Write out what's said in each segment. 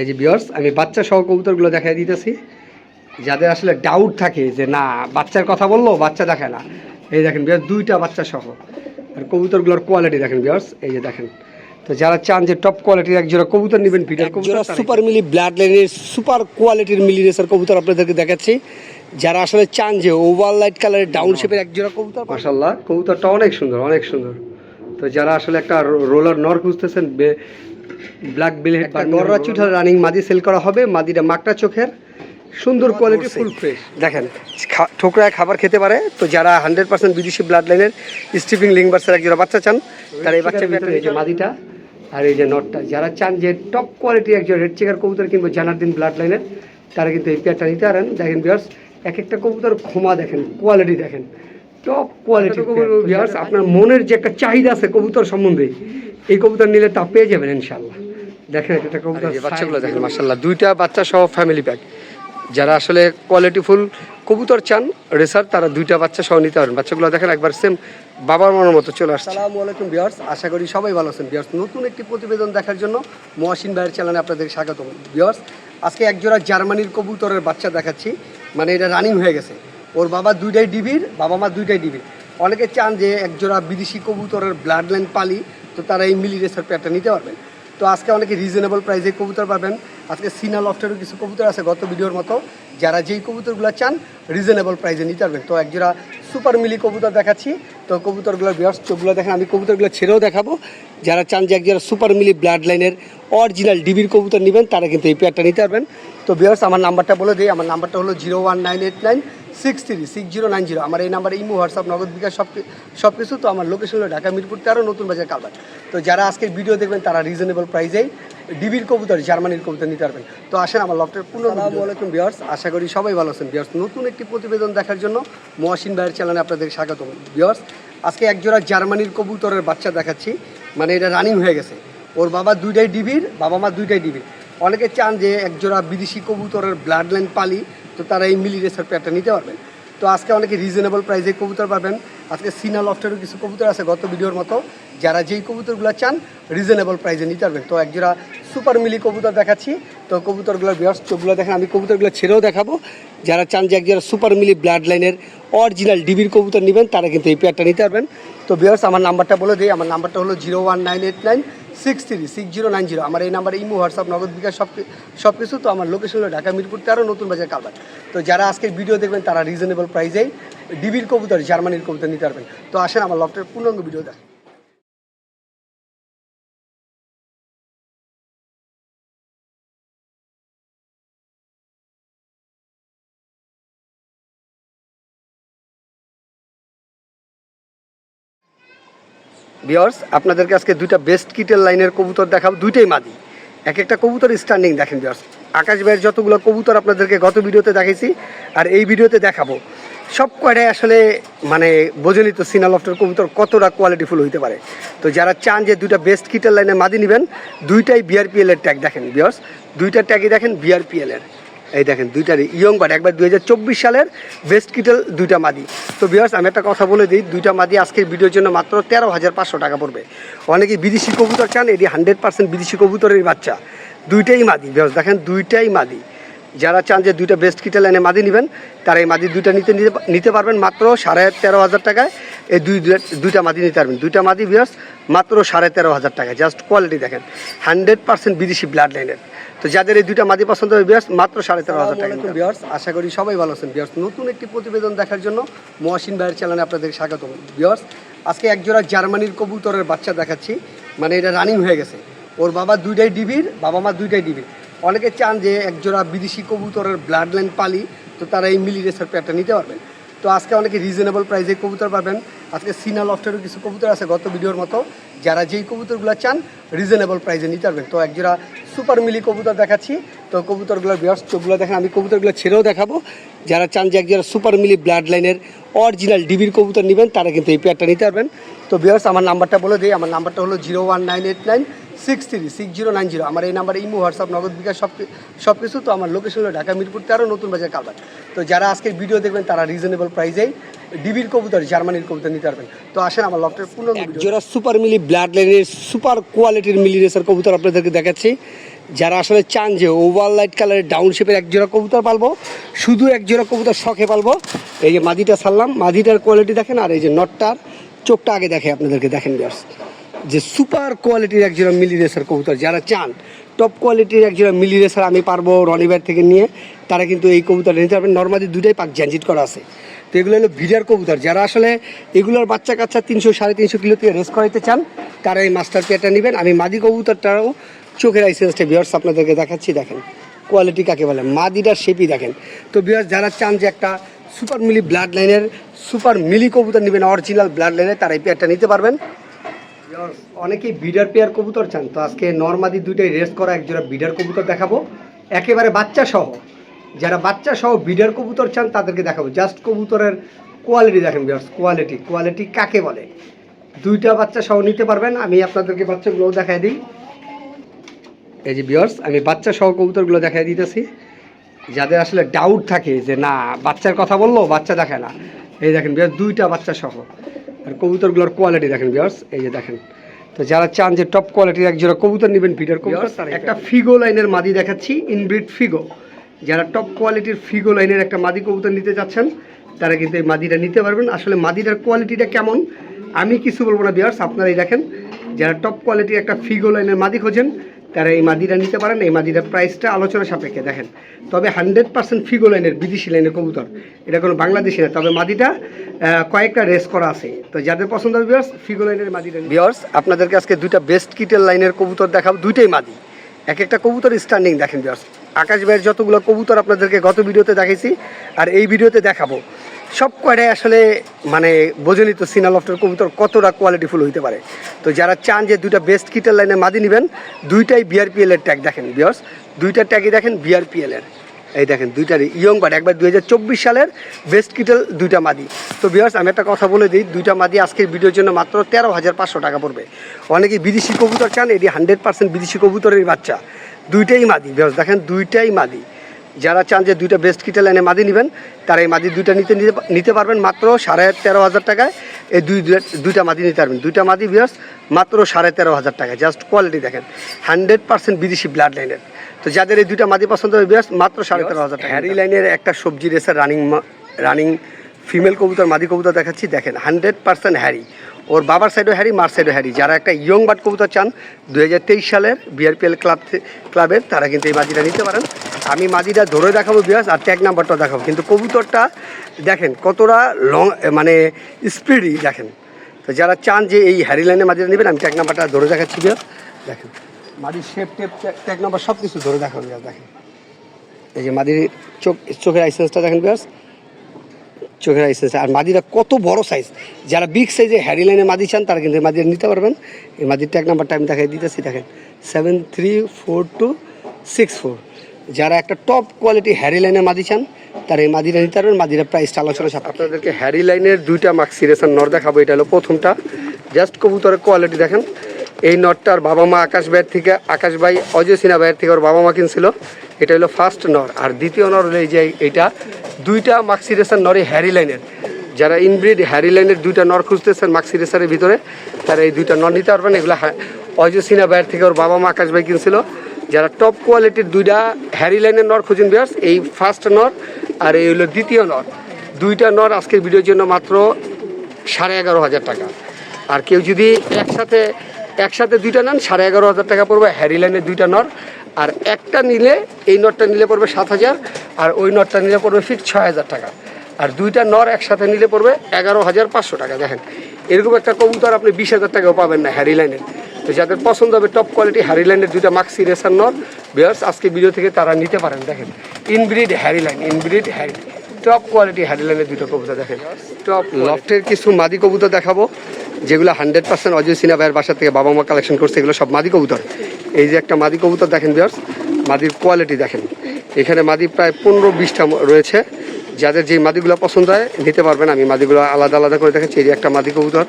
এই যে বিয়ার্স আমি বাচ্চা সহ কবুতরগুলো দেখাই দিতেছি। যাদের আসলে ডাউট থাকে যে না বাচ্চার কথা বলল বাচ্চা দেখায় না। এই দেখেন বিয়ার্স দুইটা বাচ্চা সহ আর কবুতরগুলোর কোয়ালিটি দেখেন বিয়ার্স এই যে দেখেন। তো যারা চান যে টপ কোয়ালিটির এক জোড়া কবুতর নেবেন পিটার কবুতর সুপার মিলি ব্লাড লাইনের সুপার কোয়ালিটির মিলি রেসার কবুতর আপনাদেরকে দেখাচ্ছি। যারা আসলে চান যে ওভার লাইট কালারের ডাউন শেপের এক জোড়া কবুতর মাশাল্লাহ কবুতরটা অনেক সুন্দর অনেক সুন্দর। তো যারা আসলে একটা রোলার নর খুঁজতেছেন ব্ল্যাক বিলেট বা নররা চুঠার রানিং মাদি সেল করা হবে মাদিটা মাকড়া চোখের সুন্দর কোয়ালিটি ফুল ফ্রেশ দেখেন ঠোকরায় খাবার খেতে পারে তো যারা হান্ড্রেড পার্সেন্ট বিদেশি ব্লাড লাইনের স্টিফিং লিংবার্সের একজোড়া বাচ্চা চান তারা এই বাচ্চা ভিতরে এই যে মাদিটা আর এই যে নটটা যারা চান যে টপ কোয়ালিটি একজন রেড চেকার কবুতর কিংবা জানারদিন ব্লাড লাইনের তারা কিন্তু এই পেয়ারটা নিতে পারেন। দেখেন বিয়ার্স এক একটা কবুতর ক্ষমা দেখেন কোয়ালিটি দেখেন। টপ কোয়ালিটি বিয়ার্স আপনার মনের যে একটা চাহিদা আছে কবুতর সম্বন্ধে এই কবুতর নিলে তা পেয়ে যাবেন ইনশাল্লাহ দেখেন একটা কবুতর বাচ্চাগুলো দেখেন মার্শাল্লাহ দুইটা বাচ্চা সহ ফ্যামিলি প্যাক যারা আসলে কোয়ালিটিফুল কবুতর চান রেসার তারা দুইটা বাচ্চা সহ নিতে পারেন। বাচ্চাগুলো দেখেন একবার সেম বাবার মনের মতো চলে আসছে। আসসালামু আলাইকুম বিয়ার্স আশা করি সবাই ভালো আছেন। বিয়ার্স নতুন একটি প্রতিবেদন দেখার জন্য মহাসিন ভাইয়ের চ্যানেলে আপনাদের স্বাগত বিয়ার্স আজকে একজোড়া জার্মানির কবুতরের বাচ্চা দেখাচ্ছি। মানে এটা রানিং হয়ে গেছে। ওর বাবা দুইটাই ডিবির, বাবা মা দুইটাই ডিবির। অনেকে চান যে একজোড়া বিদেশি কবুতরের ব্লাড লাইন পালি, তো তারা এই মিলি রেসার প্যাডটা নিতে পারবেন। তো আজকে অনেকে রিজনেবল প্রাইসে কবুতর পাবেন। আজকে সিনা লফটেরও কিছু কবুতর আছে গত ভিডিওর মতো। যারা যেই কবুতরগুলো চান রিজনেবল প্রাইসে নিতে পারবেন। তো একজোড়া সুপার মিলি কবুতর দেখাচ্ছি। তো কবুতরগুলোর বিয়ার্স চোখগুলো দেখেন, আমি কবুতরগুলো ছেড়েও দেখাবো। যারা চান যে একজোড়া সুপার মিলি ব্লাড লাইনের অরিজিনাল ডিবির কবুতর নেবেন, তারা কিন্তু এই পেয়ারটা নিতে পারবেন। তো বিয়ার্স আমার নাম্বারটা বলে দিই। আমার নাম্বারটা হলো zero one nine eight nine six three, six zero nine zero. আমার এই নাম্বারে ইমো, হোয়াটসঅ্যাপ, নগদ বিকাশ সব সব কিছু তো আমার লোকেশন হলো ঢাকা, মিরপুর, তেরো, নতুন বাজার কালবার তো যারা আজকের ভিডিও দেখবেন, তারা রিজনেবল প্রাইসেই ডিবির কবুতর, জার্মানির কবুতর নিতে পারবেন। তো আসেন আমার লফটের আসসালামু আলাইকুম বিয়ার্স আশা করি সবাই ভালো আছেন। বিয়ার্স নতুন একটি প্রতিবেদন দেখার জন্য মহাসিন ভাইয়ের চ্যানেলে আপনাদের স্বাগত। বিয়ার্স আজকে একজোড়া জার্মানির কবুতরের বাচ্চা দেখাচ্ছি। মানে এটা রানিং হয়ে গেছে। ওর বাবা দুইটাই ডিবির বাবা মা দুইটাই ডিবির অনেকে চান যে একজোড়া বিদেশি কবুতরের ব্লাড লাইন পালি তো তারা এই মিলি রেসার প্যাডটা নিতে পারবেন। তো আজকে অনেকে রিজনেবল প্রাইসে কবুতর পাবেন। আজকে সিনা লফটেরও কিছু কবুতর আছে গত ভিডিওর মতো। যারা যেই কবুতরগুলো চান রিজনেবল প্রাইসে নিতে পারবেন। তো একজোড়া সুপার মিলি কবুতর দেখাচ্ছি। তো কবুতরগুলোর বিয়ার্স চোখগুলো দেখেন, আমি কবুতরগুলো ছেড়েও দেখাবো। যারা চান যে একজোড়া সুপার মিলি ব্লাড লাইনের অরিজিনাল ডিবির কবুতর নেবেন, তারা কিন্তু এই পেয়ারটা নিতে পারবেন। তো বিয়ার্স আমার নাম্বারটা বলে দিই, আমার নাম্বারটা হলো zero one nine eight nine six three, six zero nine zero. আমার এই নাম্বারে ইমো, হোয়াটসঅ্যাপ, নগদ বিকাশ, সব সব কিছু। তো আমার লোকেশন হলো ঢাকা মিরপুর আরও নতুন বাজার কারবার তো যারা আজকে ভিডিও দেখবেন, তারা রিজনেবল প্রাইসেই ডিবির কবুতর, জার্মানির কবুতর নিতে পারবেন। তো আসেন আমার লফটের পূর্ণাঙ্গ ভিডিও দেখ বিয়ার্স আপনাদেরকে আজকে দুইটা বেস্ট কিটের লাইনের কবুতর দেখাবো। দুইটাই মাদি। এক একটা কবুতর স্ট্যান্ডিং দেখেন বিয়ার্স আকাশ ভাইয়ের যতগুলো কবুতর আপনাদেরকে গত ভিডিওতে দেখাইছি, আর এই ভিডিওতে দেখাবো। সব কয়টাই আসলে মানে বোঝেনি তো সিনালফটের কবুতর কতটা কোয়ালিটিফুল হইতে পারে। তো যারা চান যে দুইটা বেস্ট কিটের লাইনে মাদি নেবেন, দুইটাই বিআরপিএল এর ট্যাগ দেখেন বিয়ার্স দুইটা ট্যাগই দেখেন বিআরপিএল এর। এই দেখেন দুইটারই ইয়ং বাট একবার দুই হাজার চব্বিশ সালের বেস্ট কিটেল দুইটা মাদি। তো বিয়ার্স আমি একটা কথা বলে দিই, দুইটা মাদি আজকের ভিডিওর জন্য মাত্র তেরো হাজার পাঁচশো টাকা পড়বে। অনেকেই বিদেশি কবুতর চান, এটি হান্ড্রেড পার্সেন্ট বিদেশি কবুতরের বাচ্চা। দুইটাই মাদি বিয়ার্স দেখেন, দুইটাই মাদি। যারা চান যে দুইটা বেস্ট কিটেল এনে মাদি নেবেন তারা এই মাদি দুইটা নিতে নিতে- পারবেন মাত্র সাড়ে তেরো হাজার টাকায়। এই দুই দুইটা মাদি নিতে পারবেন। দুইটা মাদি বিয়ার্স মাত্র সাড়ে তেরো হাজার টাকা জাস্ট কোয়ালিটি দেখেন। হান্ড্রেড পার্সেন্ট বিদেশি ব্লাড লাইনের। তো যাদের এই দুইটা মাদি পছন্দ হবে বিয়ার্স মাত্র সাড়ে তেরো হাজার টাকা বিয়ার্স আশা করি সবাই ভালো আছেন। বিয়ার্স নতুন একটি প্রতিবেদন দেখার জন্য মহাসিন ভাইয়ের চ্যানেলে আপনাদের স্বাগত বিয়ার্স আজকে একজোড়া জার্মানির কবুতরের বাচ্চা দেখাচ্ছি। মানে এটা রানিং হয়ে গেছে। ওর বাবা দুইটাই ডিবির বাবা মা দুইটাই ডিবির অনেকে চান যে একজোড়া বিদেশি কবুতরের ব্লাড লাইন পালি, তো তারা এই মিলি রেসার প্যাডটা নিতে পারবেন। তো আজকে অনেকে রিজনেবল প্রাইসে কবুতর পাবেন। আজকে সিনা লফটেরও কিছু কবুতর আছে গত ভিডিওর মতো। যারা যেই কবুতরগুলো চান রিজনেবল প্রাইসে নিতে পারবেন। তো একজোড়া সুপার মিলি কবুতর দেখাচ্ছি। তো কবুতরগুলোর বিয়ার্স চোখগুলো দেখেন, আমি কবুতরগুলো ছেড়েও দেখাবো। যারা চান যে একজোড়া সুপার মিলি ব্লাড লাইনের অরিজিনাল ডিবির কবুতর নেবেন, তারা কিন্তু এই পেয়ারটা নিতে পারবেন। তো বিয়ার্স আমার নাম্বারটা বলে দিই। আমার নাম্বারটা হলো zero one nine eight nine six three six zero nine zero. আমার এই নাম্বারে ইমো হোয়াটসঅ্যাপ নগদ বিকাশ সব সব কিছু তো আমার লোকেশন হলো ঢাকা মিরপুর তেরো নতুন বাজার কালবার তো যারা আজকের ভিডিও দেখবেন তারা রিজনেবল প্রাইসেই ডিবির কবুতর জার্মানির কবুতর নিতে পারবেন। তো আসেন আমার লফটের পূর্ণ জোড়া সুপার মিলি ব্লাড লাইনের সুপার কোয়ালিটির মিলি রেসার কবুতর আপনাদেরকে দেখাচ্ছি। যারা আসলে চান যে ওভার লাইট কালারের ডাউন শেপের এক জোড়া কবুতর পালবো শুধু এক জোড়া কবুতর শখে পালবো। এই যে মাদিটা সারলাম মাদিটার কোয়ালিটি দেখেন আর এই যে নটটার চোখটা আগে দেখে আপনাদেরকে দেখেন জাস্ট যে সুপার কোয়ালিটির এক জোড়া মিলি রেসার কবুতর যারা চান টপ কোয়ালিটির এক জোড়া মিলি রেসার আমি পারব রনিবার থেকে নিয়ে। তারা কিন্তু এই কবুতর নিতে পারবেন। নর্মালি দুটাই পাক জ্যানজিট করা আছে। তো এগুলো হলো ভিডার কবুতর। যারা আসলে এগুলোর বাচ্চা কাচ্চা তিনশো, সাড়ে তিনশো কিলো থেকে রেস করাইতে চান, তারা এই মাস্টার পেয়ারটা নেবেন। আমি মাদি কবুতরটাও চোখের আইসেন্সটা বিয়ার্স আপনাদেরকে দেখাচ্ছি, দেখেন। কোয়ালিটি কাকে বলে? মাদিটার শেপই দেখেন। তো বিয়ার্স যারা চান যে একটা সুপার মিলি ব্লাড লাইনের সুপার মিলি কবুতর নেবেন অরিজিনাল ব্লাড লাইনের তারা এই পেয়ারটা নিতে পারবেন। অনেকেই বিডার পেয়ার কবুতর চান, তো আজকে নর্মাদি দুইটাই রেস্ট করা একজোড়া বিডার কবুতর দেখাবো। একেবারে বাচ্চা সহ, যারা বাচ্চা সহ বিডার কবুতর চান, তাদেরকে দেখাবো। জাস্ট কবুতরের কোয়ালিটি দেখেন বিয়ার্স কোয়ালিটি কোয়ালিটি কাকে বলে? দুইটা বাচ্চা সহ নিতে পারবেন, আমি আপনাদেরকে বাচ্চাগুলো দেখাই দিই। এই যে বিয়ার্স আমি বাচ্চা সহ কবুতরগুলো দেখাই দিতেছি। যাদের আসলে ডাউট থাকে যে, না, বাচ্চার কথা বলল, বাচ্চা দেখে না। এই দেখেন বিয়ার্স দুইটা বাচ্চা সহ। আর কবুতরগুলোর কোয়ালিটি দেখেন বিয়ার্স এই যে দেখেন। তো যারা চান যে টপ কোয়ালিটির এক জোড়া কবুতর নেবেন পিটার কবুতর তারা একটা ফিগো লাইনের মাদি দেখাচ্ছি ইনব্রিড ফিগো যারা টপ কোয়ালিটির ফিগো লাইনের একটা মাদি কবুতর নিতে চাচ্ছেন তারা কিন্তু এই মাদিটা নিতে পারবেন। আসলে মাদিটার কোয়ালিটিটা কেমন আমি কিছু বলব না বিয়ার্স আপনারাই দেখেন। যারা টপ কোয়ালিটির একটা ফিগো লাইনের মাদি খোঁজেন তারা এই মাদিরা নিতে পারেন এই মাদিরা প্রাইসটা আলোচনা সাপেক্ষে, দেখেন। তবে হান্ড্রেড পার্সেন্ট ফিগো লাইনের বিদেশি লাইনের কবুতর, এটা কোনো বাংলাদেশি না, তবে মাদিটা কয়েকটা রেস করা আছে। তো যাদের পছন্দ হবে বিয়ার্স ফিগো লাইনের মাদিটা বিয়ার্স আপনাদেরকে আজকে দুইটা বেস্ট কিটের লাইনের কবুতর দেখাবো, দুইটাই মাদি। এক একটা কবুতর স্ট্যান্ডিং দেখেন বিয়ার্স আকাশ ভাইয়ের যতগুলো কবুতর আপনাদেরকে গত ভিডিওতে দেখাইছি, আর এই ভিডিওতে দেখাবো। সব কয়টাই আসলে মানে বোঝেনি তো সিনা লফটের কবুতর কতটা কোয়ালিটিফুল হইতে পারে? তো যারা চান যে দুইটা বেস্ট কিটের লাইনে মাদি নেবেন, দুইটাই বিআরপিএল এর ট্যাগ দেখেন বিয়ার্স দুইটা ট্যাগই দেখেন বিআরপিএল এর। এই দেখেন দুইটারই ইয়ং বাট একবার দুই হাজার চব্বিশ সালের বেস্ট কিটেল দুইটা মাদি। তো বিয়ার্স আমি একটা কথা বলে দিই, দুইটা মাদি আজকের ভিডিওর জন্য মাত্র তেরো হাজার পাঁচশো টাকা পড়বে। অনেকেই বিদেশি কবুতর চান, এটি হান্ড্রেড পার্সেন্ট বিদেশি কবুতরের বাচ্চা। দুইটাই মাদি বিয়ার্স দেখেন দুইটাই মাদি। যারা চান যে দুইটা বেস্ট কিটেল এনে মাদি নেবেন, তারা এই মাদি দুইটা নিতে নিতে পারবেন মাত্র সাড়ে তেরো হাজার টাকায়। এই দুই দুইটা মাদি নিতে পারবেন। দুইটা মাদি বিয়ার্স মাত্র সাড়ে তেরো হাজার টাকা জাস্ট কোয়ালিটি দেখেন। হান্ড্রেড পার্সেন্ট বিদেশি ব্লাড লাইনের তো যাদের এই দুইটা মাদি পছন্দ হবে বিয়ার্স মাত্র সাড়ে তেরো হাজার টাকা হ্যারি লাইনের একটা সবজি রেসার রানিং রানিং ফিমেল কবুতর, মাদি কবুতর দেখাচ্ছি। দেখেন হান্ড্রেড পার্সেন্ট হ্যারি ওর বাবার সাইডও হ্যারি, মার সাইডও হ্যারি। যারা একটা ইয়ং বাট কবুতর চান দুই হাজার তেইশ সালের বিআরপিএল ক্লাব ক্লাবের তারা কিন্তু এই মাদিটা নিতে পারেন। আমি মাদিটা ধরে দেখাবো বিয়াস আর ট্যাগ নাম্বারটাও দেখাবো। কিন্তু কবুতরটা দেখেন, কতটা লং মানে স্পিডই দেখেন। তো যারা চান যে এই হ্যারি লাইনে মাদিটা নেবেন, আমি ট্যাগ নাম্বারটা ধরে দেখাচ্ছি বিয়াস দেখেন মাদির শেপ টেপ ট্যাগ নাম্বার সব কিছু ধরে দেখাবো বিয়াস দেখেন। এই যে মাদির চোখ, চোখের আইসেন্সটা দেখেন বিয়াস চোখের আইসেন্স আর মাদিরা কত বড় সাইজ যারা বিগ সাইজে হ্যারি লাইনে মাদি চান, তারা কিন্তু মাদিরা নিতে পারবেন। এই মাদিরটা এক নাম্বারটা আমি দেখাই দিতেছি, দেখেন। Seven three four two six four যারা একটা টপ কোয়ালিটি হ্যারি লাইনের মাদি চান, তারা এই মাদিরা নিতে পারবেন। মাদিরা প্রাইসটা আলোচনা সাথে আপনাদেরকে হ্যারি লাইনের দুইটা মার্ক সিরিয়াসান নর দেখাবো। এটা হলো প্রথমটা। জাস্ট কবুতরের কোয়ালিটি দেখেন। এই নটটার বাবা মা আকাশ ভাইয়ের থেকে, আকাশ ভাই অজয় সিনহা ভাইয়ের থেকে ওর বাবা মা কিনছিল। এটা হলো ফার্স্ট নর। আর দ্বিতীয় নর হলো এই যে এইটা। দুইটা মাক্সিরেসার নরে হ্যারি লাইনের যারা ইনব্রিড হ্যারি লাইনের দুইটা নর খুঁজতেছেন মাক্সিরেসারের ভিতরে, তারা এই দুইটা নর নিতে পারবেন। এগুলো সিনহা ভাইয়ের থেকে ওর বাবা মা আকাশ ভাই কিনছিল। যারা টপ কোয়ালিটির দুইটা হ্যারি লাইনের নর খুঁজেন বিয়ার্স এই ফার্স্ট নর আর এই হলো দ্বিতীয় নর। দুইটা নর আজকের ভিডিওর জন্য মাত্র সাড়ে এগারো হাজার টাকা। আর কেউ যদি একসাথে একসাথে দুইটা নেন, সাড়ে এগারো হাজার টাকা পড়বে হ্যারি লাইনের দুইটা নর। আর একটা নিলে, এই নটটা নিলে পড়বে সাত হাজার, আর ওই নটটা নিলে পড়বে ফিট ছয় হাজার টাকা। আর দুইটা নর একসাথে নিলে পড়বে এগারো হাজার পাঁচশো টাকা, দেখেন। এরকম একটা কবুতর আপনি বিশ হাজার টাকাও পাবেন না হ্যারি লাইনের তো যাদের পছন্দ হবে টপ কোয়ালিটি হ্যারি লাইনের দুইটা মাক্সি রেসার নর বিয়ার্স আজকে ভিডিও থেকে তারা নিতে পারেন, দেখেন। Inbred Harry line inbred Harry top quality Harry লাইনের দুটো কবুতর, দেখেন। টপ লফটের কিছু মাদি কবুতর দেখাবো। যেগুলো হান্ড্রেড পার্সেন্ট অজয় সিনা ভাইয়ের বাসা থেকে বাবা মা কালেকশন করছে, এগুলো সব মাদি কবুতর। এই যে একটা মাদি কবুতর দেখেন বিয়ার্স মাদির কোয়ালিটি দেখেন। এখানে মাদি প্রায় পনেরো বিশটা রয়েছে। যাদের যে মাদিগুলো পছন্দ হয়, নিতে পারবেন। আমি মাদিগুলো আলাদা আলাদা করে দেখাচ্ছি। এই যে একটা মাদি কবুতর।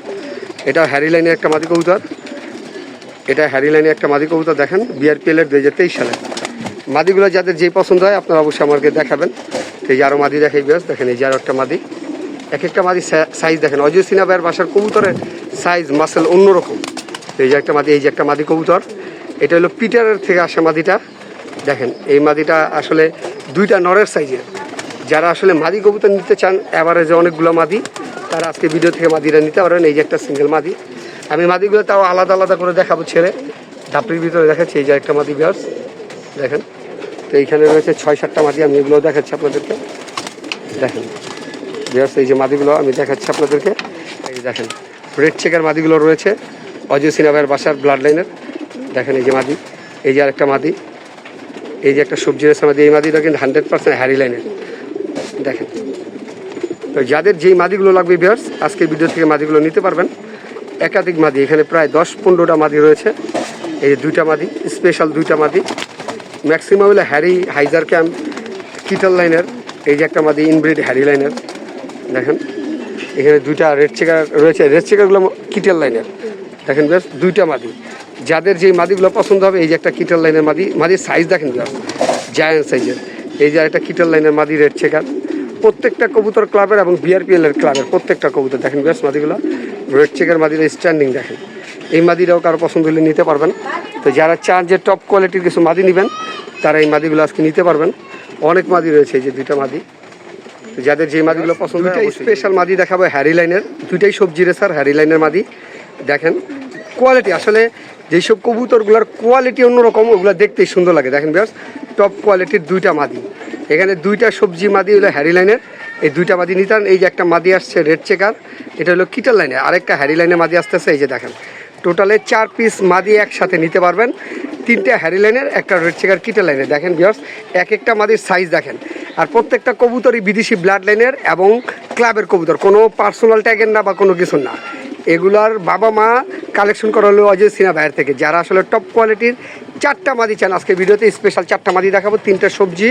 এটা হ্যারি লাইনের একটা মাদি কবুতর। এটা হ্যারি লাইনে একটা মাদি কবুতর দেখেন বিআরপিএল এর দুই হাজার তেইশ সালে মাদিগুলো যাদের যেই পছন্দ হয়, আপনারা অবশ্যই আমাকে দেখাবেন। এই যে আরও মাদি দেখাই বিয়াস দেখেন এই যে আরও একটা মাদি। এক একটা মাদি সাইজ দেখেন। অজয় সিনা ভাইয়ের বাসার কবুতরের সাইজ মাসেল অন্যরকম। এই যে একটা মাদি, এই যে একটা মাদি কবুতর। এটা হলো পিটারের থেকে আসা মাদিটা। দেখেন, এই মাদিটা আসলে দুইটা নরের সাইজের যারা আসলে মাদি কবুতর নিতে চান অ্যাভারেজে অনেকগুলো মাদি, তারা আজকে ভিডিও থেকে মাদিরা নিতে পারেন। এই যে একটা সিঙ্গেল মাদি। আমি মাদিগুলো তাও আলাদা আলাদা করে দেখাবো ছেড়ে ধাপড়ির ভিতরে দেখাচ্ছি, এই যে একটা মাদি বিয়ার্স দেখেন, তো এইখানে রয়েছে ছয়, সাতটা মাদি, আমি এগুলো দেখাচ্ছি আপনাদেরকে। দেখেন। বিয়ার্স এই যে মাদিগুলো আমি দেখাচ্ছি আপনাদেরকে। এই দেখেন রেড চেকের মাদিগুলো রয়েছে। অজয় সিনাবের বাসার ব্লাড লাইনের দেখেন এই যে মাদি, এই যে আরেকটা মাদি। এই যে একটা সবজি রেসা মাদি এই মাদিটা কিন্তু হান্ড্রেড পার্সেন্ট হ্যারি লাইনের দেখেন। তো যাদের যেই মাদিগুলো লাগবে বিয়ার্স আজকের ভিডিও থেকে মাদিগুলো নিতে পারবেন। একাধিক মাদি, এখানে প্রায় দশ পনেরোটা মাদি রয়েছে। এই যে দুইটা মাদি স্পেশাল দুইটা মাদি। ম্যাক্সিমাম হলে হ্যারি হাইজার ক্যাম্প কিটাল লাইনের এই যে একটা মাদি ইনব্রিড হ্যারি লাইনের দেখেন, এখানে দুইটা রেড চেকার রয়েছে। রেড চেকারগুলো কিটেল লাইনের। দেখেন বেশ দুইটা মাদি। যাদের যেই মাদিগুলো পছন্দ হবে, এই যে একটা কিটেল লাইনের মাদি, মাদির সাইজ দেখেন বেশ জায়ান্ট সাইজের এই যে একটা কিটেল লাইনের মাদি রেড চেকার প্রত্যেকটা কবুতর ক্লাবের এবং বিআরপিএল এর ক্লাবের প্রত্যেকটা কবুতর, দেখেন বেশ মাদিগুলো। রেড চেকার মাদির স্ট্যান্ডিং দেখেন। এই মাদিটাও কারও পছন্দ হলে নিতে পারবেন। তো যারা চান যে টপ কোয়ালিটির কিছু মাদি নেবেন, তারা এই মাদিগুলো আজকে নিতে পারবেন। অনেক মাদি রয়েছে এই যে দুইটা মাদি। যাদের যে মাদিগুলো পছন্দ হয় স্পেশাল মাদি দেখাবো হ্যারি লাইনের। দুইটাই সবজি রেসার হ্যারি লাইনের মাদি। দেখেন কোয়ালিটি আসলে যেসব কবুতরগুলোর কোয়ালিটি অন্যরকম ওগুলো দেখতেই সুন্দর লাগে। দেখেন বিয়াস টপ কোয়ালিটির দুইটা মাদি। এখানে দুইটা সবজি মাদি হলো হ্যারি লাইনের। এই দুইটা মাদি নিতাম এই যে একটা মাদি আসছে রেড চেকার এটা হলো কিটার লাইনের। আরেকটা হ্যারি লাইনের মাদি আসতেছে এই যে দেখেন। টোটালে চার পিস মাদি একসাথে নিতে পারবেন। তিনটে হ্যারি লাইনের একটা রেড চেকার কিটার লাইনের দেখেন বিয়ার্স এক একটা মাদির সাইজ দেখেন। আর প্রত্যেকটা কবুতরই বিদেশি ব্লাড লাইনের এবং ক্লাবের কবুতর। কোনো পার্সোনাল ট্যাগের না বা কোনো কিছু না। এগুলার বাবা মা কালেকশন করা হলো অজয় সিনা ভাইয়ের থেকে। যারা আসলে টপ কোয়ালিটির চারটা মাদি চান, আজকে ভিডিওতে স্পেশাল চারটা মাদি দেখাবো। তিনটা সবজি,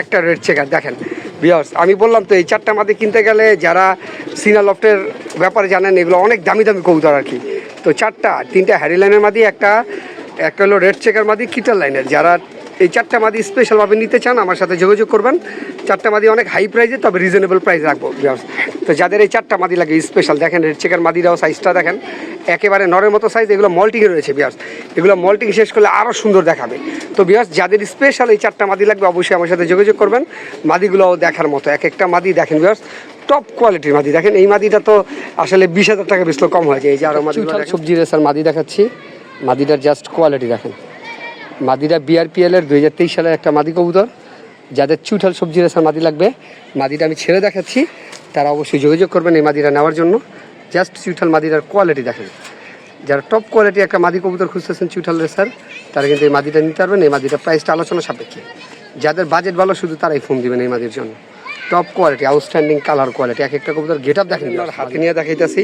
একটা রেড চেকার দেখেন বিয়ার্স আমি বললাম তো, এই চারটা মাদি কিনতে গেলে যারা সিনা লফটের ব্যাপারে জানেন, এগুলো অনেক দামি দামি কবুতর আর কি। তো চারটা, তিনটা হ্যারি লাইনের মাদি, একটা একটা হলো রেড চেকার মাদি কিটার লাইনের যারা এই চারটা মাদি স্পেশালভাবে নিতে চান আমার সাথে যোগাযোগ করবেন। চারটা মাদি অনেক হাই প্রাইসে তবে রিজনেবল প্রাইস রাখব তো যাদের এই চারটা মাদি লাগে স্পেশাল দেখেন রেড চেকার মাদিরাও সাইজটা দেখেন একেবারে নরের মতো সাইজ এগুলো মল্টিংয়ে রয়েছে বিয়ার্স এগুলো মল্টিং শেষ করলে আরও সুন্দর দেখাবে। তো বিয়ার্স যাদের স্পেশাল এই চারটা মাদি লাগবে অবশ্যই আমার সাথে যোগাযোগ করবেন। মাদিগুলোও দেখার মতো এক একটা মাদি দেখেন বিয়ার্স টপ কোয়ালিটির মাদি। দেখেন এই মাদিটা তো আসলে বিশ হাজার টাকা বেশি কম হয়েছে এই যে আরও মাদি সবজি রেসার মাদি দেখাচ্ছি। মাদিটার জাস্ট কোয়ালিটি দেখেন। মাদিরা বিআরপিএল এর দুই হাজার তেইশ সালের একটা মাদি কবুতর, যাদের চুঠাল সবজি রেসার মাদি লাগবে। মাদিটা আমি ছেড়ে দেখাচ্ছি, তারা অবশ্যই যোগাযোগ করবেন এই মাদিরা নেওয়ার জন্য। জাস্ট চুঠাল মাদিরার কোয়ালিটি দেখেন। যারা টপ কোয়ালিটি একটা মাদি কবুতর খুঁজতেছেন চুঠাল রেসার, তারা কিন্তু এই মাদিটা নিতে পারবেন, এই মাদিটা প্রাইসটা আলোচনা সাপেক্ষে। যাদের বাজেট ভালো, শুধু তারাই ফোন দিবেন এই মাদির জন্য। Top quality outstanding colour quality এক একটা কবুতর গেট আপ দেখেন। হাতে নিয়ে দেখাইতেছি।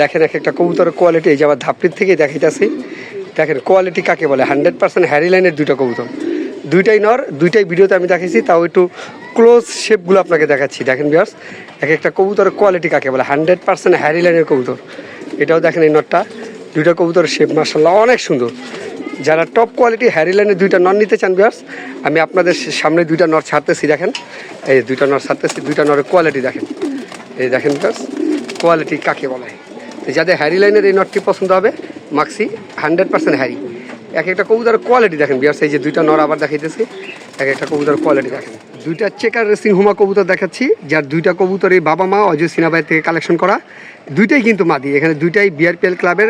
দেখেন এক একটা কবুতরের কোয়ালিটি এই যে আবার ধাপড়ির থেকেই দেখাইতেছি। দেখেন কোয়ালিটি কাকে বলে? হান্ড্রেড পার্সেন্ট হ্যারি লাইনের দুইটা কবুতর। দুইটাই নর, দুইটাই ভিডিওতে আমি দেখাইছি, তাও একটু ক্লোজ শেপগুলো আপনাকে দেখাচ্ছি। দেখেন বিয়ার্স এক একটা কবুতরের কোয়ালিটি কাকে বলে? হান্ড্রেড পার্সেন্ট হ্যারি লাইনের কবুতর। এটাও দেখেন এই নটটা দুইটা কবুতরের শেপ মার্শাল্লাহ অনেক সুন্দর। যারা টপ কোয়ালিটি হ্যারি লাইনের দুইটা নর নিতে চান বিয়ার্স আমি আপনাদের সামনে দুইটা নর ছাড়তেছি, দেখেন। এই দুইটা নর ছাড়তেছি, দুইটা নরের কোয়ালিটি দেখেন। এই দেখেন বিয়ার্স কোয়ালিটি কাকে বলে? যাদের হ্যারি লাইনের এই নটটি পছন্দ হবে মাক্সি হান্ড্রেড পার্সেন্ট হ্যারি। এক একটা কবুতরের কোয়ালিটি দেখেন বিয়ার্স এই যে দুইটা নর আবার দেখাইতেছি। এক একটা কবুতার কোয়ালিটি দেখেন। দুইটা চেকার রেসিং হুমা কবুতর দেখাচ্ছি, যার দুইটা কবুতর এই বাবা মা অজয় সিনাবাই থেকে কালেকশন করা। দুইটাই কিন্তু মাদি, এখানে দুইটাই বিআরপিএল ক্লাবের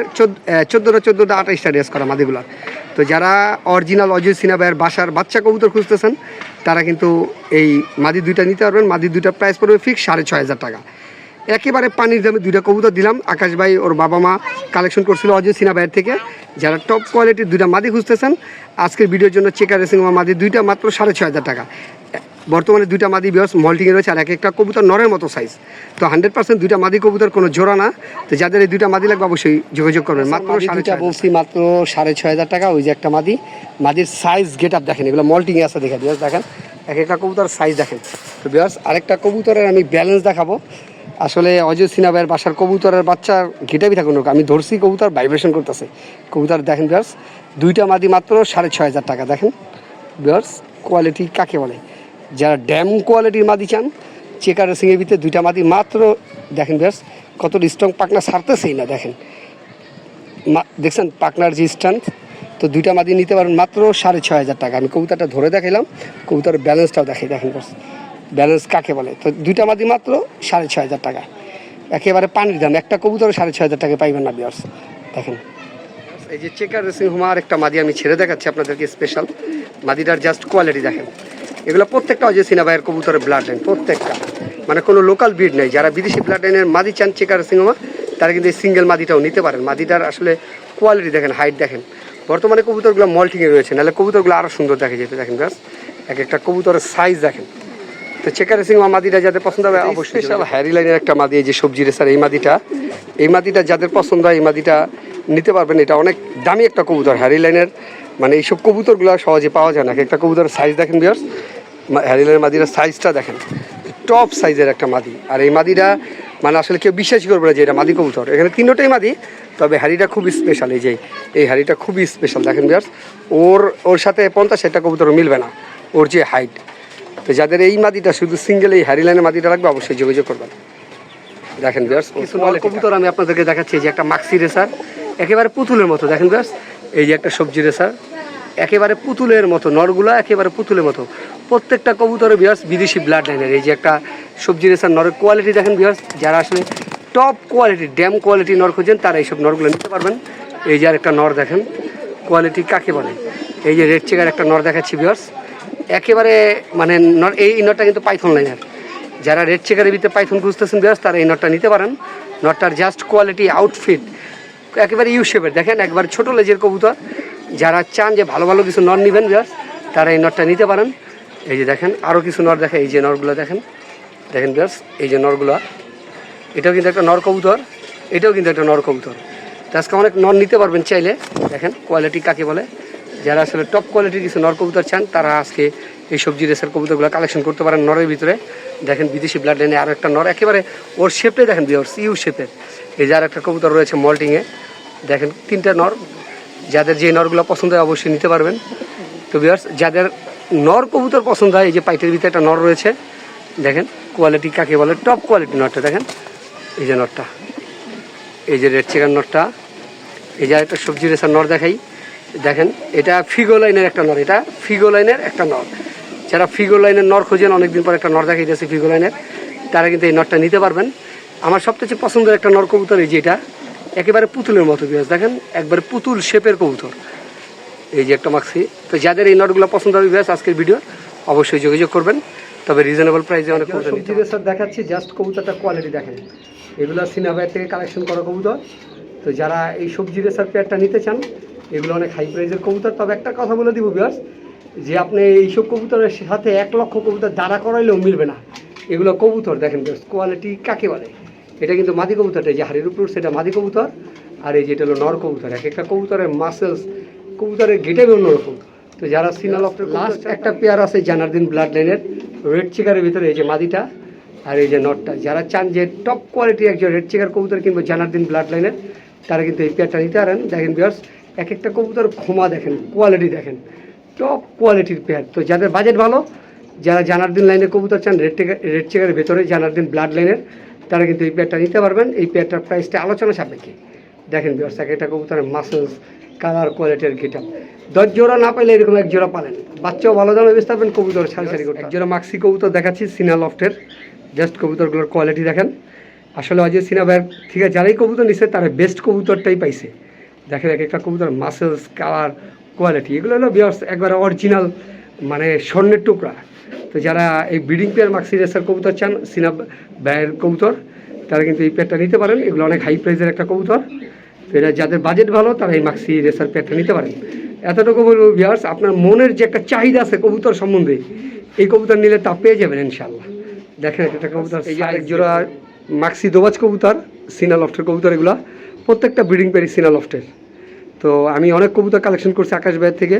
চোদ্দোটা চোদ্দোটা আঠাইশটা রেস করা মাদিগুলার। তো যারা অরিজিনাল অজয় সিনাবাইয়ের বাসার বাচ্চা কবুতর খুঁজতেছেন, তারা কিন্তু এই মাদি দুইটা নিতে পারবেন। মাদি দুইটা প্রাইস পড়বে ফিক্স সাড়ে ছয় হাজার টাকা। একেবারে পানির দামে দুইটা কবুতর দিলাম। আকাশ ভাই ওর বাবা মা কালেকশন করছিল অজয় সিনা ভাইয়ের থেকে। যারা টপ কোয়ালিটির দুইটা মাদি খুঁজতেছেন আজকের ভিডিওর জন্য চেকার রেসিং মাদি দুইটা মাত্র সাড়ে ছয় হাজার টাকা। বর্তমানে দুইটা মাদি বিয়স মল্টিংয়ে রয়েছে আর এক একটা কবুতর নরের মতো সাইজ তো হান্ড্রেড পার্সেন্ট দুইটা মাদি কবুতর কোনো জোড়া না। তো যাদের এই দুইটা মাদি লাগবে অবশ্যই যোগাযোগ করবেন। মাত্র সাড়ে ছয় বলছি মাত্র সাড়ে ছয় হাজার টাকা ওই যে একটা মাদি। মাদির সাইজ গেট আপ দেখেন এগুলো মল্টিংয়ে আছে দেখে বিয়স দেখেন। এক একটা কবুতর সাইজ দেখেন। তো বিয়স আরেকটা কবুতরের আমি ব্যালেন্স দেখাবো। আসলে অজয় সিনা ভাইয়ের বাসার কবুতরের বাচ্চার ঘেটাবি থাকুন আমি ধরছি কবুতর ভাইব্রেশন করতেছে। কবুতর দেখেন বিয়ার্স দুইটা মাদি মাত্র সাড়ে ছয় হাজার টাকা। দেখেন বিয়ার্স কোয়ালিটি কাকে বলে? যারা ড্যাম কোয়ালিটির মাদি চান চেকার রেসিংয়ের ভিতরে দুইটা মাদি মাত্র দেখেন বিয়ার্স কত স্ট্রং পাকনা সারতেছেই না, দেখেন। দেখছেন পাকনার যে স্ট্যান্ড তো দুইটা মাদি নিতে পারেন মাত্র সাড়ে ছয় হাজার টাকা। আমি কবুতরটা ধরে দেখাইলাম, কবুতরের ব্যালেন্সটাও দেখাই, দেখেন ব্যালেন্স কাকে বলে? তো দুইটা মাদি মাত্র সাড়ে ছয় হাজার টাকা। একেবারে পানির দাম, একটা কবুতর সাড়ে ছয় হাজার টাকা পাইবেন না বিয়ার্স দেখেন। এই যে চেকার রেসিং হোমার একটা মাদি আমি ছেড়ে দেখাচ্ছি আপনাদেরকে স্পেশাল মাদিটার জাস্ট কোয়ালিটি দেখেন। এগুলো প্রত্যেকটা অজয় সিনা ভাইয়ের কবুতরের ব্লাড লাইন প্রত্যেকটা। মানে কোনো লোকাল ব্রিড নেই। যারা বিদেশি ব্লাড লাইনের মাদি চান চেকার রেসিং হোমা তারা কিন্তু এই সিঙ্গেল মাদিটাও নিতে পারেন। মাদিটার আসলে কোয়ালিটি দেখেন হাইট দেখেন। বর্তমানে কবুতরগুলো মল্টিংয়ে রয়েছে, নাহলে কবুতরগুলো আরও সুন্দর দেখা যেতে। দেখেন ব্যাস এক একটা কবুতরের সাইজ দেখেন। তো চেকার রেসিং মাদিটা যাদের পছন্দ হবে অবশ্যই স্পেশাল হ্যারি লাইনের একটা মাদি এই যে সবজি রেসার এই মাদিটা। এই মাদিটা যাদের পছন্দ হয় এই মাদিটা নিতে পারবেন। এটা অনেক দামি একটা কবুতর হ্যারি লাইনের মানে এইসব কবুতরগুলো সহজে পাওয়া যায় না। একটা কবুতরের সাইজ দেখেন বিয়ার্স হ্যারি লাইনের মাদিটার সাইজটা দেখেন। টপ সাইজের একটা মাদি। আর এই মাদিটা মানে আসলে কেউ বিশ্বাসই করবে না যে এটা মাদি কবুতর। এখানে তিনোটাই মাদি তবে হ্যারিটা খুবই স্পেশাল এই যে এই হ্যারিটা খুবই স্পেশাল দেখেন বিয়ার্স ওর ওর সাথে পঞ্চাশ ষাটটা কবুতর মিলবে না। ওর যে হাইট তো যাদের এই মাদিটা শুধু সিঙ্গেল এই হ্যারি লাইনের মাদিটা লাগবে অবশ্যই যোগাযোগ করবেন। দেখেন বিয়ার্স কিছু কবুতর আমি আপনাদেরকে দেখাচ্ছি এই যে একটা মাক্সি রেসার একেবারে পুতুলের মতো। দেখেন বিয়ার্স এই যে একটা সবজি রেসার একেবারে পুতুলের মতো নরগুলা একেবারে পুতুলের মতো। প্রত্যেকটা কবুতরের বিয়ার্স বিদেশি ব্লাড লাইনের এই যে একটা সবজি রেসার নরের কোয়ালিটি দেখেন বিয়ার্স যারা আসলে টপ কোয়ালিটি ড্যাম কোয়ালিটি নর খোঁজেন তারা এইসব নরগুলো নিতে পারবেন। এই যে আর একটা নর দেখেন কোয়ালিটি কাকে বলে? এই যে রেড চেকার একটা নর দেখাচ্ছি বিয়ার্স একেবারে মানে এই নটটা কিন্তু পাইথন লাইনের যারা রেড চেকারের ভিতরে পাইথন খুঁজতেছেন বিয়ার্স তারা এই নটটা নিতে পারেন। নটটার জাস্ট কোয়ালিটি আউটফিট একেবারে ইউ শেপের দেখেন একবার ছোট লেজের কবুতর, যারা চান যে ভালো ভালো কিছু নর নেবেন বিয়ার্স তারা এই নটটা নিতে পারেন। এই যে দেখেন আরও কিছু নর দেখেন, এই যে নরগুলো দেখেন। দেখেন বিয়ার্স এই যে নরগুলো এটাও কিন্তু একটা নর কবুতর, এটাও কিন্তু একটা নর কবুতর। তো অনেক নর নিতে পারবেন চাইলে। দেখেন কোয়ালিটি কাকে বলে? যারা আসলে টপ কোয়ালিটির কিছু নর কবুতর চান, তারা আজকে এই সবজি রেসের কবুতরগুলো কালেকশন করতে পারেন নরের ভিতরে। দেখেন বিদেশি ব্লাড লাইনে আরও একটা নর, একেবারে ওর শেপটাই দেখেন বিয়ার্স ইউ শেপের এই যে আর একটা কবুতর রয়েছে মল্টিংয়ে দেখেন তিনটা নর। যাদের যে নরগুলো পছন্দ হয় অবশ্যই নিতে পারবেন। তো বিয়ার্স যাদের নর কবুতর পছন্দ হয়, এই যে পাইটের ভিতরে একটা নর রয়েছে, দেখেন কোয়ালিটি কাকে বলে টপ কোয়ালিটি নটটা দেখেন। এই যে নটটা এই যে রেড চিকেন নটটা এই যে একটা সবজি রেসার নর দেখাই। দেখেন এটা ফিগো লাইনের একটা নর এটা ফিগো লাইনের একটা নর। যারা ফিগো লাইনের নর খোঁজেন অনেকদিন পর একটা নর দেখাইতেছে ফিগো লাইনের তারা কিন্তু এই নটটা নিতে পারবেন। আমার সবচেয়ে পছন্দের একটা নর কবুতর এই যে এটা একেবারে পুতুলের মতো বিয়াস দেখেন একবারে পুতুল শেপের কবুতর। এই যে একটা মাক্সি। তো যাদের এই নটগুলো পছন্দ হবে বিয়াস আজকের ভিডিও অবশ্যই যোগাযোগ করবেন। তবে রিজনেবল প্রাইসে অনেক কবুতর রেসার দেখাচ্ছি জাস্ট কবুতরটা কোয়ালিটি দেখেন। এগুলো সিনাবাইয়ের থেকে কালেকশন করা কবুতর। তো যারা এই সবজি রেসার পেয়ারটা নিতে চান এগুলো অনেক হাই প্রাইজের কবুতর। তবে একটা কথা বলে দিব বিয়াস যে আপনি এইসব কবুতরের সাথে এক লক্ষ কবুতর দাঁড়া করাইলেও মিলবে না। এগুলো কবুতর দেখেন বেশ কোয়ালিটি কাকে বলে? এটা কিন্তু মাদি কবুতরটা যে হাড়ির উপর সেটা মাদি কবুতর আর এই যেটা হলো নর কবুতর। এক একটা কবুতরের মাসেলস কবুতরের গেটে অন্যরকম। তো যারা সিনাল অফ লাস্ট একটা পেয়ার আছে জানারদিন ব্লাড লাইনের রেড চিকারের ভিতরে এই যে মাদিটা আর এই যে নটটা যারা চান যে টপ কোয়ালিটি একজন রেড চিকার কবুতর কিংবা জানারদিন ব্লাড লাইনের তারা কিন্তু এই পেয়ারটা নিতে পারেন। দেখেন বিয়ার্স এক একটা কবুতর ক্ষমা দেখেন কোয়ালিটি দেখেন টপ কোয়ালিটির পেয়ার তো যাদের বাজেট ভালো, যারা জানারদিন লাইনের কবুতর চান রেড রেড চেকারের ভেতরে জানারদিন ব্লাড লাইনের তারা কিন্তু এই পেয়ারটা নিতে পারবেন। এই পেয়ারটার প্রাইসটা আলোচনা সাপেক্ষে। দেখেন বিয়ার্স এক একটা কবুতরের মাসেলস কালার কোয়ালিটির গেটাম দশ জোড়া না পাইলে এরকম এক জোড়া পালেন। বাচ্চাও ভালো দামে বেচতে পারবেন, কবুতর সারি সারি করতে জোড়া মাক্সি কবুতর দেখাচ্ছি সিনা লফটের জাস্ট কবুতরগুলোর কোয়ালিটি দেখেন। আসলে অজয় সিনা ভাইয়ের আছে যারাই কবুতর নিচ্ছে তারা বেস্ট কবুতরটাই পাইছে। দেখেন এক একটা কবুতর মাসেলস কালার কোয়ালিটি এগুলো হলো বিয়ার্স একবারে অরিজিনাল মানে স্বর্ণের টুকরা। তো যারা এই ব্রিডিং পেয়ার মাক্সি রেসার কবুতর চান সিনা ভাইয়ের কবুতর তারা কিন্তু এই পেয়ারটা নিতে পারেন। এগুলো অনেক হাই প্রাইজের একটা কবুতর। তো এটা যাদের বাজেট ভালো তারা এই মাক্সি রেসার পেয়ারটা নিতে পারেন। এতটুকু বলব বিয়ার্স আপনার মনের যে একটা চাহিদা আছে কবুতর সম্বন্ধে এই কবুতর নিলে তা পেয়ে যাবেন ইনশাল্লাহ দেখেন একটা কবুতর এই যে আরেক জোড়া মাক্সি দোবাজ কবুতর সিনা লফটের কবুতর এগুলো। প্রত্যেকটা ব্রিডিং পেয়ারই সিনা লফটের তো আমি অনেক কবুতর কালেকশন করছি আকাশ ভাইয়ের থেকে।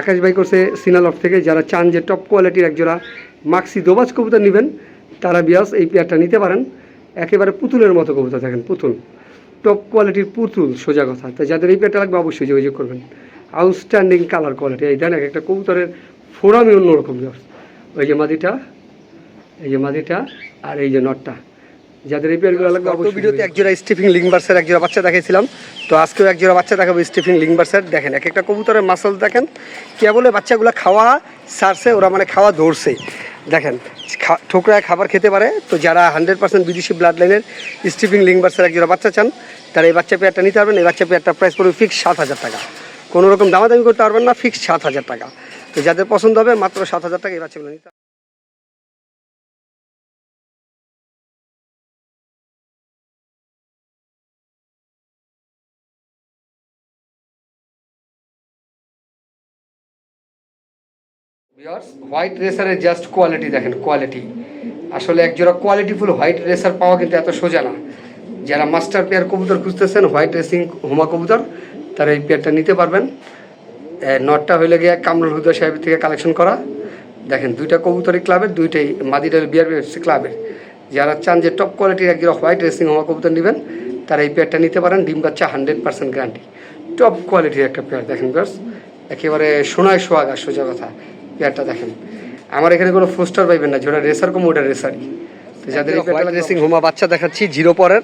আকাশ ভাই করছে সিনা লফট থেকে। যারা চান যে টপ কোয়ালিটির একজোড়া মাক্সি দোবাজ কবুতর নেবেন, তারা বিয়াস এই পেয়ারটা নিতে পারেন। একেবারে পুতুলের মতো কবুতর, দেখেন, পুতুল। টপ কোয়ালিটির পুতুল, সোজা কথা। তাই যাদের এই পেয়ারটা লাগবে অবশ্যই যোগাযোগ করবেন। আউটস্ট্যান্ডিং কালার কোয়ালিটি এই দেন এক একটা কবুতরের ফোরামই অন্যরকম, বিয়াস। ওই যে মাদিটা, এই যে মাদিটা, আর এই যে নটটা। যাদের এই পেয়ারগুলো লাগবে অবশ্যই ভিডিওতে এক জোড়া স্টিফিং লিংবার্সের এক জোড়া বাচ্চা দেখাইছিলাম। তো আজকেও এক জোড়া বাচ্চা দেখাবো স্টিফিং লিংবার্সের। দেখেন এক একটা কবুতরের মাসল দেখেন কেবলে বাচ্চাগুলো খাওয়া সারছে ওরা মানে খাওয়া ধরছে। দেখেন ঠোকরায় খাবার খেতে পারে তো যারা হান্ড্রেড পার্সেন্ট বিদেশি ব্লাড লাইনের স্টিফিং লিংবার্সের এক জোড়া বাচ্চা চান তারা এই বাচ্চা পেয়ারটা নিতে পারবেন। এই বাচ্চা পেয়ারটা প্রাইস পড়বে ফিক্স সাত হাজার টাকা। কোনো রকম দামাদামি করতে পারবেন না ফিক্স সাত হাজার টাকা। তো যাদের পছন্দ হবে মাত্র সাত হাজার টাকা এই বাচ্চাগুলো নিতে হোয়াইট রেসারের জাস্ট কোয়ালিটি দেখেন কোয়ালিটি আসলে এক জোড়া কোয়ালিটিফুল হোয়াইট রেসার পাওয়া কিন্তু এত সোজা না। যারা মাস্টার পেয়ার কবুতর খুঁজতেছেন হোয়াইট রেসিং হোমা কবুতর, তারা এই পেয়ারটা নিতে পারবেন। নটটা হইলে গিয়ে কামরুল হুদা সাহেব থেকে কালেকশন করা। দেখেন, দুইটা কবুতরি ক্লাবের দুইটাই মাদিডাল বিয়ার ক্লাবের যারা চান যে টপ কোয়ালিটির এক জোড়া হোয়াইট রেসিং হোমা কবুতর নেবেন, তারা এই পেয়ারটা নিতে পারেন, ডিম বাচ্চা হান্ড্রেড পার্সেন্ট গ্যারান্টি টপ কোয়ালিটির একটা পেয়ার দেখেন গার্স একেবারে সোনায় সোহাগা সোজা কথা। পেয়ারটা দেখেন। আমার এখানে কোনো ফোস্টার পাইবেন না যেটা রেসার কম ওটা রেসারই তো যাদের এই পেয়ারটা রেসিং হোমা বাচ্চা দেখাচ্ছি জিরো পরের।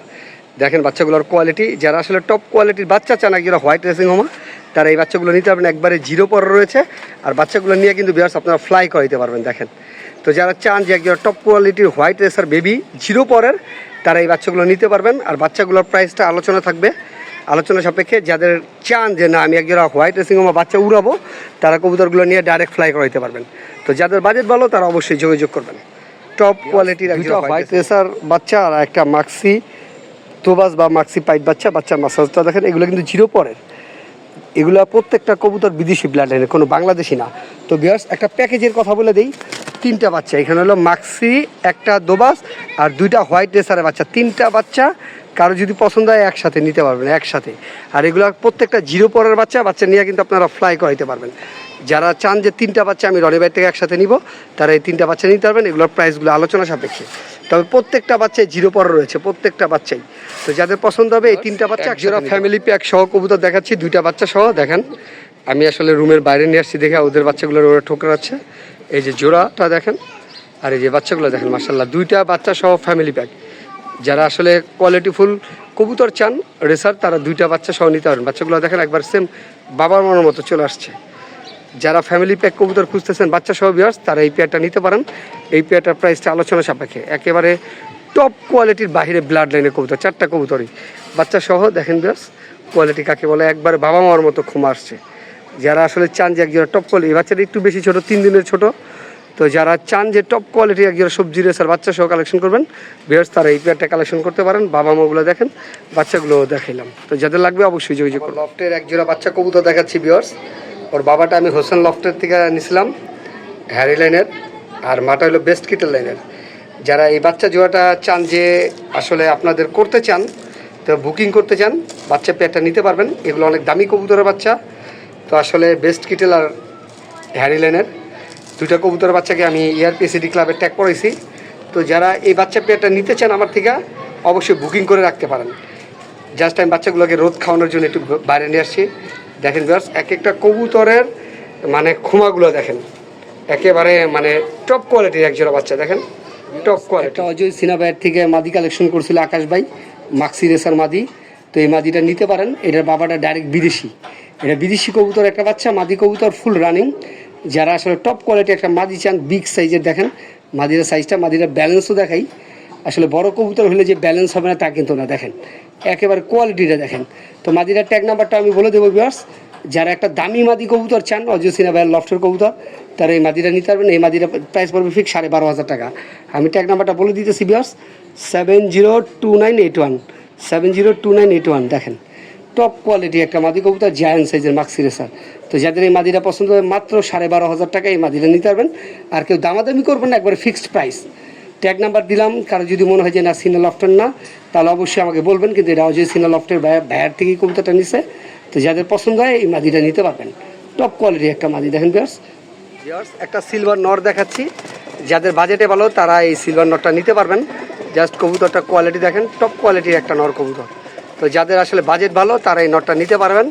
দেখেন বাচ্চাগুলোর কোয়ালিটি যারা আসলে টপ কোয়ালিটির বাচ্চা চান যারা হোয়াইট রেসিং হোমা তারা এই বাচ্চাগুলো নিতে পারবেন একবারে জিরো পর রয়েছে। আর বাচ্চাগুলো নিয়ে কিন্তু বিয়ার্স আপনারা ফ্লাই করাইতে পারবেন দেখেন। তো যারা চান যে একজন টপ কোয়ালিটির হোয়াইট রেসার বেবি জিরো পরের তারা এই বাচ্চাগুলো নিতে পারবেন। আর বাচ্চাগুলোর প্রাইসটা আলোচনা থাকবে। আলোচনা সাপেক্ষে যাদের চান যে না আমি একজোড়া হোয়াইট রেসিং হোমা বাচ্চা উড়াবো তারা কবুতরগুলো নিয়ে ডাইরেক্ট ফ্লাই করাইতে পারবেন। তো যাদের বাজেট ভালো তারা অবশ্যই যোগাযোগ করবেন। টপ কোয়ালিটির একজোড়া হোয়াইট রেসার বাচ্চা আর একটা মাক্সি তোবাস বা মাক্সি পাইট বাচ্চা বাচ্চার মাসাজটা দেখেন এগুলো কিন্তু জিরো পরের। এগুলো প্রত্যেকটা কবুতর বিদেশি ব্লাড লাইনের কোনো বাংলাদেশি না। তো বিয়ার্স একটা প্যাকেজের কথা বলে দিই তিনটা বাচ্চা। এখানে হলো মাক্সি একটা দোবাস আর দুইটা হোয়াইট রেসারের বাচ্চা। তিনটা বাচ্চা কারও যদি পছন্দ হয় একসাথে নিতে পারবেন একসাথে। আর এগুলো প্রত্যেকটা জিরো পরের বাচ্চা বাচ্চা নিয়ে কিন্তু আপনারা ফ্লাই করাইতে পারবেন। যারা চান যে তিনটা বাচ্চা আমি রনি বাইর থেকে একসাথে নিব তারা এই তিনটা বাচ্চা নিতে পারবেন এগুলোর প্রাইসগুলো আলোচনা সাপেক্ষে। তবে প্রত্যেকটা বাচ্চাই জিরো পর রয়েছে প্রত্যেকটা বাচ্চাই। তো যাদের পছন্দ হবে এই তিনটা বাচ্চা একজোড়া ফ্যামিলি প্যাক সহ কবুতর দেখাচ্ছি দুইটা বাচ্চা সহ দেখেন। আমি আসলে রুমের বাইরে নিয়ে আসছি দেখে ওদের বাচ্চাগুলোর ওরা ঠোকরাচ্ছে এই যে জোড়াটা দেখেন আর এই যে বাচ্চাগুলো দেখেন মার্শাল্লাহ দুইটা বাচ্চা সহ ফ্যামিলি প্যাক যারা আসলে কোয়ালিটিফুল কবুতর চান রেসার তারা দুইটা বাচ্চা সহ নিতে পারেন। বাচ্চাগুলো দেখেন একবার সেম বাবার মনের মতো চলে আসছে। যারা ফ্যামিলি প্যাক কবুতর খুঁজতেছেন, বাচ্চা সহ বিয়ার্স তারা এই পেয়ারটা নিতে পারেন। এই পেয়ারটার প্রাইসটা আলোচনা সাপেক্ষে। একেবারে টপ কোয়ালিটির বাইরে ব্লাড লাইনের কবুতর, চারটা কবুতরই। বাচ্চা সহ, দেখেন বিয়ার্স কোয়ালিটি কাকে বলে, একবারে বাবা মার মতো ক্ষমা আসছে। যারা আসলে চান যে একজন টপ কোয়ালিটি বাচ্চাটা একটু বেশি ছোট, তিন দিনের ছোট তো যারা চান যে টপ কোয়ালিটি একজন সবজি রেসার বাচ্চা সহ কালেকশন করবেন বিয়ার্স তারা এই পেয়ারটা কালেকশন করতে পারেন, বাবা মাগুলো দেখেন বাচ্চাগুলো দেখাইলাম। তো যাদের লাগবে অবশ্যই যোগাযোগ করুন। লফটের এক জোড়া বাচ্চা কবুতর দেখাচ্ছি বিয়ার্স ওর বাবাটা আমি হোসেন লফটের থেকে নিছিলাম হ্যারি লাইনের আর মাটা হলো বেস্ট কিটের লাইনের যারা এই বাচ্চা জোড়াটা চান যে আসলে আপনাদের করতে চান, তো বুকিং করতে চান, বাচ্চা পেয়ারটা নিতে পারবেন। এগুলো অনেক দামি কবুতরের বাচ্চা। তো আসলে বেস্ট কিটেল আর হ্যারি লাইনের দুইটা কবুতরের বাচ্চাকে আমি এআরপিসিডি ক্লাবে ট্যাগ করেছি তো যারা এই বাচ্চা পেয়ারটা নিতে চান আমার থেকে, অবশ্যই বুকিং করে রাখতে পারেন। জাস্ট আমি বাচ্চাগুলোকে রোদ খাওয়ানোর জন্য একটু বাইরে নিয়ে আসছি। দেখেন বিয়ার্স এক একটা কবুতরের মানে খুমাগুলো দেখেন। একেবারে মানে টপ কোয়ালিটির একজোড়া বাচ্চা, দেখেন? টপ কোয়ালিটি অজয় সিনাবাইয়ের থেকে মাদি কালেকশন করছিল আকাশ ভাই মাক্সি রেসার মাদি। তো এই মাদিটা নিতে পারেন। এটার বাবাটা ডাইরেক্ট বিদেশি। এটা বিদেশি কবুতর একটা বাচ্চা, মাদি কবুতর ফুল রানিং যারা আসলে টপ কোয়ালিটি একটা মাদি চান বিগ সাইজের দেখেন, মাদির সাইজটা মাদিরা ব্যালেন্সও দেখাই। আসলে বড় কবুতর হলে যে ব্যালেন্স হবে না, তা কিন্তু না, দেখেন। একেবারে কোয়ালিটিটা দেখেন। তো মাদিরার ট্যাগ নাম্বারটা আমি বলে দেবো বিয়ার্স যারা একটা দামি মাদি কবুতর চান, অজয় সিনা ভাইয়ের লফটের কবুতর, তারা এই মাদিরা নিতে পারবেন। এই মাদিরা প্রাইস পড়বে ফিক্স সাড়ে বারো হাজার টাকা। আমি ট্যাগ নাম্বারটা বলে দিতেছি বিয়ার্স seven zero two nine eight one seven zero two nine eight one দেখেন। টপ কোয়ালিটি একটা মাদি কবুতর জায়ান্ট সাইজের মাক্সি রেসার তো যাদের এই মাদিটা পছন্দ হবে মাত্র সাড়ে বারো হাজার টাকা এই মাদিটা নিতে পারবেন। আর কেউ দামাদামি করবেন না, একবারে ফিক্সড প্রাইস ট্যাগ নাম্বার দিলাম, কারও যদি মনে হয় যে না সিনা লফটের না, তাহলে অবশ্যই আমাকে বলবেন, কিন্তু এটা অজয় সিনা লফটের ভাইয়ার থেকেই কবিতাটা নিছে। তো যাদের পছন্দ হয়, এই মাদিটা নিতে পারবেন। টপ কোয়ালিটি একটা মাদি, দেখেন বিয়ার্স বিয়ার্স একটা সিলভার নর দেখাচ্ছি। যাদের বাজেটে ভালো, তারা এই সিলভার নটটা নিতে পারবেন। জাস্ট কবুতরটা কোয়ালিটি দেখেন টপ কোয়ালিটির একটা নর কবুতর। তো যাদের আসলে বাজেট ভালো তারা এই নটটা নিতে পারবেন।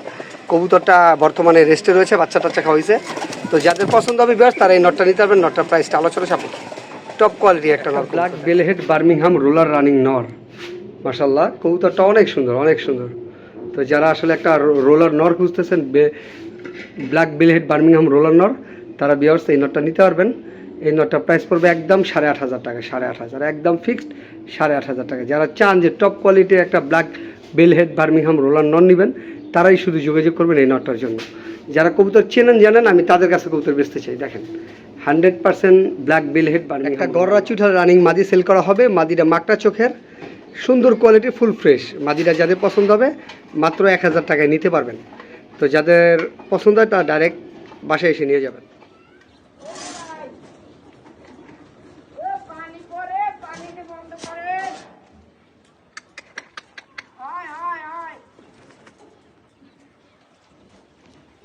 কবুতরটা বর্তমানে রেস্টে রয়েছে বাচ্চা টাচ্চা খাওয়া হয়েছে। তো যাদের পছন্দ হবে বিয়ার্স তারা এই নটটা নিতে পারবেন। নটটার প্রাইসটা আলোচনা সাপেক্ষে। টপ কোয়ালিটি একটা নর black baldhead Birmingham roller running নর মাশাল্লাহ কবুতরটা অনেক সুন্দর অনেক সুন্দর। তো যারা আসলে একটা রোলার নর খুঁজতেছেন ব্ল্যাক বেলহেড বার্মিংহাম রোলার নর তারা বিয়ার্স এই নটটা নিতে পারবেন। এই নটটা প্রাইস পড়বে একদম সাড়ে আট হাজার টাকা সাড়ে আট হাজার একদম ফিক্সড সাড়ে আট হাজার টাকা। যারা চান যে টপ কোয়ালিটির একটা ব্ল্যাক বেলহেড বার্মিংহাম রোলার নন নেবেন তারাই শুধু যোগাযোগ করবেন এই নটটার জন্য। যারা কবুতর চেনেন জানেন আমি তাদের কাছে কবুতর বেচতে চাই দেখেন। Hundred percent black baldhead Birmingham একটা গররা চুঠার রানিং মাদি সেল করা হবে মাদিটা মাকড়া চোখের সুন্দর কোয়ালিটি ফুল ফ্রেশ। মাদিটা যাদের পছন্দ হবে মাত্র এক হাজার টাকায় নিতে পারবেন। তো যাদের পছন্দ হয় তারা ডাইরেক্ট বাসায় এসে নিয়ে যাবেন পানি করে পানিতে বন্ধ করে হায় হায় হায়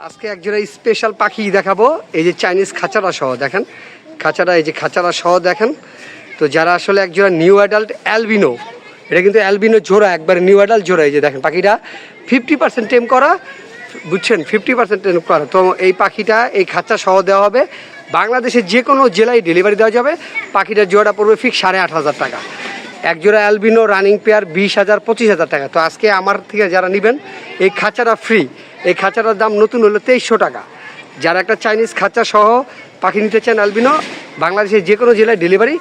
আজকে একজোড়া স্পেশাল পাখি দেখাবো। এই যে চাইনিজ খাঁচারা সহ, দেখেন। খাঁচারা, এই যে খাঁচারা সহ দেখেন। তো যারা আসলে একজোড়া নিউ অ্যাডাল্ট অ্যালবিনো এটা কিন্তু অ্যালবিনো জোড়া, একবারে নিউ অ্যাডাল্ট জোড়া, এই যে দেখেন পাখিটা। ফিফটি পার্সেন্ট টেম করা, বুঝছেন? ফিফটি পার্সেন্ট টেম করা। তো এই পাখিটা, এই খাঁচা সহ দেওয়া হবে। বাংলাদেশের যে কোনো জেলায় ডেলিভারি দেওয়া যাবে। পাখিটার জোড়াটা পড়বে ফিক্স সাড়ে আট হাজার টাকা। এক জোড়া অ্যালবিনো রানিং পেয়ার বিশ হাজার, পঁচিশ হাজার টাকা। তো আজকে আমার থেকে যারা নেবেন, এই খাঁচাটা ফ্রি এই খাঁচাটার দাম নতুন হলো তেইশশো টাকা। যারা একটা চাইনিজ খাঁচা সহ পাখি নিতে চান অ্যালবিনো বাংলাদেশের যে কোনো জেলায় ডেলিভারি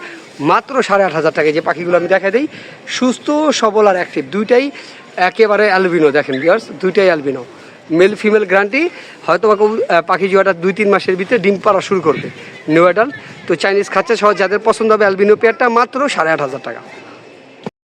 মাত্র সাড়ে আট হাজার টাকা। যে পাখিগুলো আমি দেখা দিই, সুস্থ, সবল আর অ্যাক্টিভ। দুইটাই একেবারে অ্যালবিনো দেখেন বিয়ার্স দুইটাই অ্যালবিনো মেল ফিমেল গ্রান্টি হয়তো বা পাখি জোয়াটা দুই, তিন মাসের ভিতরে ডিম পাড়া শুরু করবে নিউ অ্যাডাল্ট তো চাইনিজ খাঁচা সহ যাদের পছন্দ হবে অ্যালবিনো পেয়ারটা মাত্র সাড়ে আট হাজার টাকা।